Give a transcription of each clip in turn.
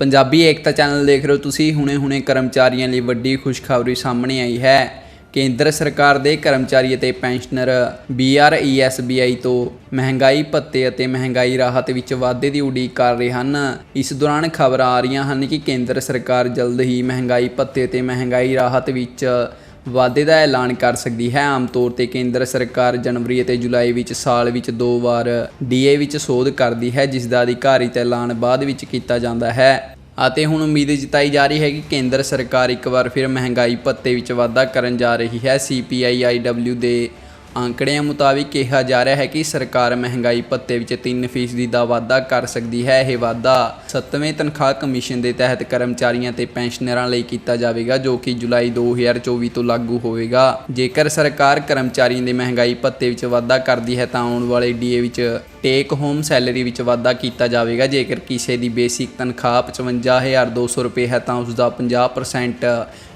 ਪੰਜਾਬੀ ਏਕਤਾ channel ਦੇਖ ਰਹੇ ਹੋ ਤੁਸੀਂ ਹੁਣੇ-ਹੁਣੇ ਕਰਮਚਾਰੀਆਂ ਲਈ ਵੱਡੀ ਖੁਸ਼ਖਬਰੀ ਸਾਹਮਣੇ ਆਈ ਹੈ। ਕੇਂਦਰ ਸਰਕਾਰ ਦੇ ਕਰਮਚਾਰੀ ਅਤੇ ਪੈਨਸ਼ਨਰ BRESBI ਤੋਂ ਮਹਿੰਗਾਈ ਭੱਤੇ ਅਤੇ ਮਹਿੰਗਾਈ ਰਾਹਤ ਵਿੱਚ ਵਾਧੇ ਦੀ ਉਡੀਕ ਕਰ ਰਹੇ ਹਨ। ਇਸ ਦੌਰਾਨ ਖਬਰਾਂ ਆ ਰਹੀਆਂ ਹਨ ਕਿ ਕੇਂਦਰ ਸਰਕਾਰ ਜਲਦ ਹੀ ਮਹਿੰਗਾਈ ਭੱਤੇ ਅਤੇ ਮਹਿੰਗਾਈ ਰਾਹਤ ਵਿੱਚ ਵਾਧੇ ਦਾ ਐਲਾਨ ਕਰ ਸਕਦੀ ਹੈ। ਆਮ ਤੌਰ ਤੇ ਕੇਂਦਰ ਸਰਕਾਰ ਜਨਵਰੀ ਅਤੇ ਜੁਲਾਈ ਵਿੱਚ ਸਾਲ ਵਿੱਚ ਦੋ ਵਾਰ ਡੀਏ ਵਿੱਚ ਸੋਧ ਕਰਦੀ ਹੈ, ਜਿਸ ਦਾ ਅਧਿਕਾਰਿਤ ਐਲਾਨ ਬਾਅਦ ਵਿੱਚ ਕੀਤਾ ਜਾਂਦਾ ਹੈ। ਅਤੇ ਹੁਣ ਉਮੀਦ ਜਤਾਈ ਜਾ ਰਹੀ ਹੈ ਕਿ ਕੇਂਦਰ ਸਰਕਾਰ ਇੱਕ ਵਾਰ ਫਿਰ ਮਹਿੰਗਾਈ ਭੱਤੇ ਵਿੱਚ ਵਾਧਾ ਕਰਨ ਜਾ ਰਹੀ ਹੈ। CPIIW ਦੇ ਅੰਕੜਿਆਂ ਮੁਤਾਬਿਕ ਕਿਹਾ ਜਾ ਰਿਹਾ ਹੈ ਕਿ ਸਰਕਾਰ ਮਹਿੰਗਾਈ ਭੱਤੇ ਵਿੱਚ 3% ਦਾ ਵਾਧਾ ਕਰ ਸਕਦੀ ਹੈ। ਇਹ ਵਾਧਾ 7ਵੇਂ ਤਨਖਾਹ ਕਮਿਸ਼ਨ ਦੇ ਤਹਿਤ ਕਰਮਚਾਰੀਆਂ ਤੇ ਪੈਨਸ਼ਨਰਾਂ ਲਈ ਕੀਤਾ ਜਾਵੇਗਾ, ਜੋ ਕਿ ਜੁਲਾਈ 2024 ਤੋਂ ਲਾਗੂ ਹੋਵੇਗਾ। ਜੇਕਰ ਸਰਕਾਰ ਕਰਮਚਾਰੀਆਂ ਦੇ ਮਹਿੰਗਾਈ ਭੱਤੇ ਵਿੱਚ ਵਾਧਾ ਕਰਦੀ ਹੈ, ਤਾਂ ਆਉਣ ਵਾਲੇ ਡੀਏ ਵਿੱਚ ਟੇਕ ਹੋਮ ਸੈਲਰੀ ਵਿੱਚ ਵਾਧਾ ਕੀਤਾ ਜਾਵੇਗਾ। ਜੇਕਰ ਕਿਸੇ ਦੀ ਬੇਸਿਕ ਤਨਖਾਹ 55200 ਰੁਪਏ ਹੈ, ਤਾਂ ਉਸ ਦਾ 50%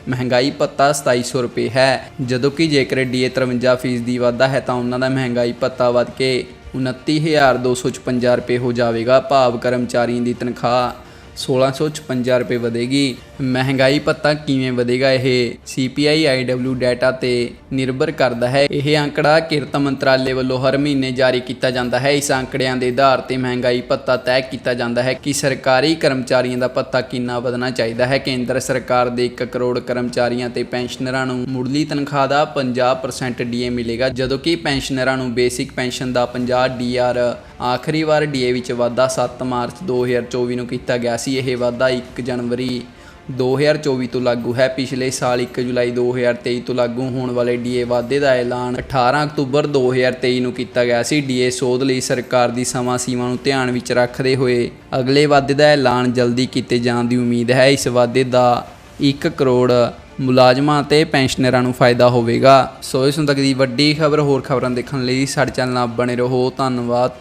ਮਹਿੰਗਾਈ ਭੱਤਾ 2700 ਰੁਪਏ ਹੈ। ਜਦੋਂ ਕਿ ਜੇਕਰ ਡੀਏ 53% ਦੀ ਵਾਧਾ ਹੈ, ਤਾਂ ਉਹਨਾਂ ਦਾ ਮਹਿੰਗਾਈ ਭੱਤਾ ਵੱਧ ਕੇ 29256 ਰੁਪਏ ਹੋ ਜਾਵੇਗਾ। ਭਾਵ ਕਰਮਚਾਰੀਆਂ ਦੀ ਤਨਖਾਹ 1656 ਰੁਪਏ ਵਧੇਗੀ। ਮਹਿੰਗਾਈ ਭੱਤਾ ਕਿਵੇਂ ਵਧੇਗਾ ਇਹ? CPI IW ਡਾਟਾ ਤੇ ਨਿਰਭਰ ਕਰਦਾ ਹੈ। ਇਹ ਅੰਕੜਾ ਕਿਰਤ ਮੰਤਰਾਲੇ ਵੱਲੋਂ ਹਰ ਮਹੀਨੇ ਜਾਰੀ ਕੀਤਾ ਜਾਂਦਾ ਹੈ। ਇਸ ਅੰਕੜਿਆਂ ਦੇ ਆਧਾਰ ਤੇ ਮਹਿੰਗਾਈ ਭੱਤਾ ਤੈਅ ਕੀਤਾ ਜਾਂਦਾ ਹੈ ਕਿ ਸਰਕਾਰੀ ਕਰਮਚਾਰੀਆਂ ਦਾ ਭੱਤਾ ਕਿੰਨਾ ਵਧਣਾ ਚਾਹੀਦਾ ਹੈ। ਕੇਂਦਰ ਸਰਕਾਰ ਦੇ 1 ਕਰੋੜ ਕਰਮਚਾਰੀਆਂ ਤੇ ਪੈਨਸ਼ਨਰਾਂ ਨੂੰ ਮੁੱਢਲੀ ਤਨਖਾਹ ਦਾ 50% ਡੀਏ ਮਿਲੇਗਾ, ਜਦੋਂ ਕਿ ਪੈਨਸ਼ਨਰਾਂ ਨੂੰ ਬੇਸਿਕ ਪੈਨਸ਼ਨ ਦਾ 50 ਡੀਆਰ ਆਖਰੀ ਵਾਰ ਡੀਏ ਵਿੱਚ ਵਾਧਾ 7 ਮਾਰਚ 2024 ਨੂੰ ਕੀਤਾ ਗਿਆ ਸੀ। ਇਹ ਵਾਧਾ 1 ਜਨਵਰੀ 2024 ਤੋਂ ਲਾਗੂ ਹੈ। ਪਿਛਲੇ ਸਾਲ 1 ਜੁਲਾਈ 2023 ਤੋਂ ਲਾਗੂ ਹੋਣ ਵਾਲੇ ਡੀਏ ਵਾਧੇ ਦਾ ਐਲਾਨ 18 ਅਕਤੂਬਰ 2023 ਨੂੰ ਕੀਤਾ ਗਿਆ ਸੀ। ਡੀਏ ਸੋਧ ਲਈ ਸਰਕਾਰ ਦੀ ਸਮਾਂ ਸੀਮਾ ਨੂੰ ਧਿਆਨ ਵਿੱਚ ਰੱਖਦੇ ਹੋਏ ਅਗਲੇ ਵਾਧੇ ਦਾ ਐਲਾਨ ਜਲਦੀ ਕੀਤੇ ਜਾਣ ਦੀ ਉਮੀਦ ਹੈ। ਇਸ ਵਾਧੇ ਦਾ 1 ਕਰੋੜ ਮੁਲਾਜ਼ਮਾਂ ਅਤੇ ਪੈਨਸ਼ਨਰਾਂ ਨੂੰ ਫਾਇਦਾ ਹੋਵੇਗਾ। ਸੋ ਇਸ ਹੁਣ ਤੱਕ ਦੀ ਵੱਡੀ ਖਬਰ ਹੋਰ ਖਬਰਾਂ ਦੇਖਣ ਲਈ ਸਾਡੇ ਚੈਨਲ ਨਾਲ ਬਣੇ ਰਹੋ। ਧੰਨਵਾਦ।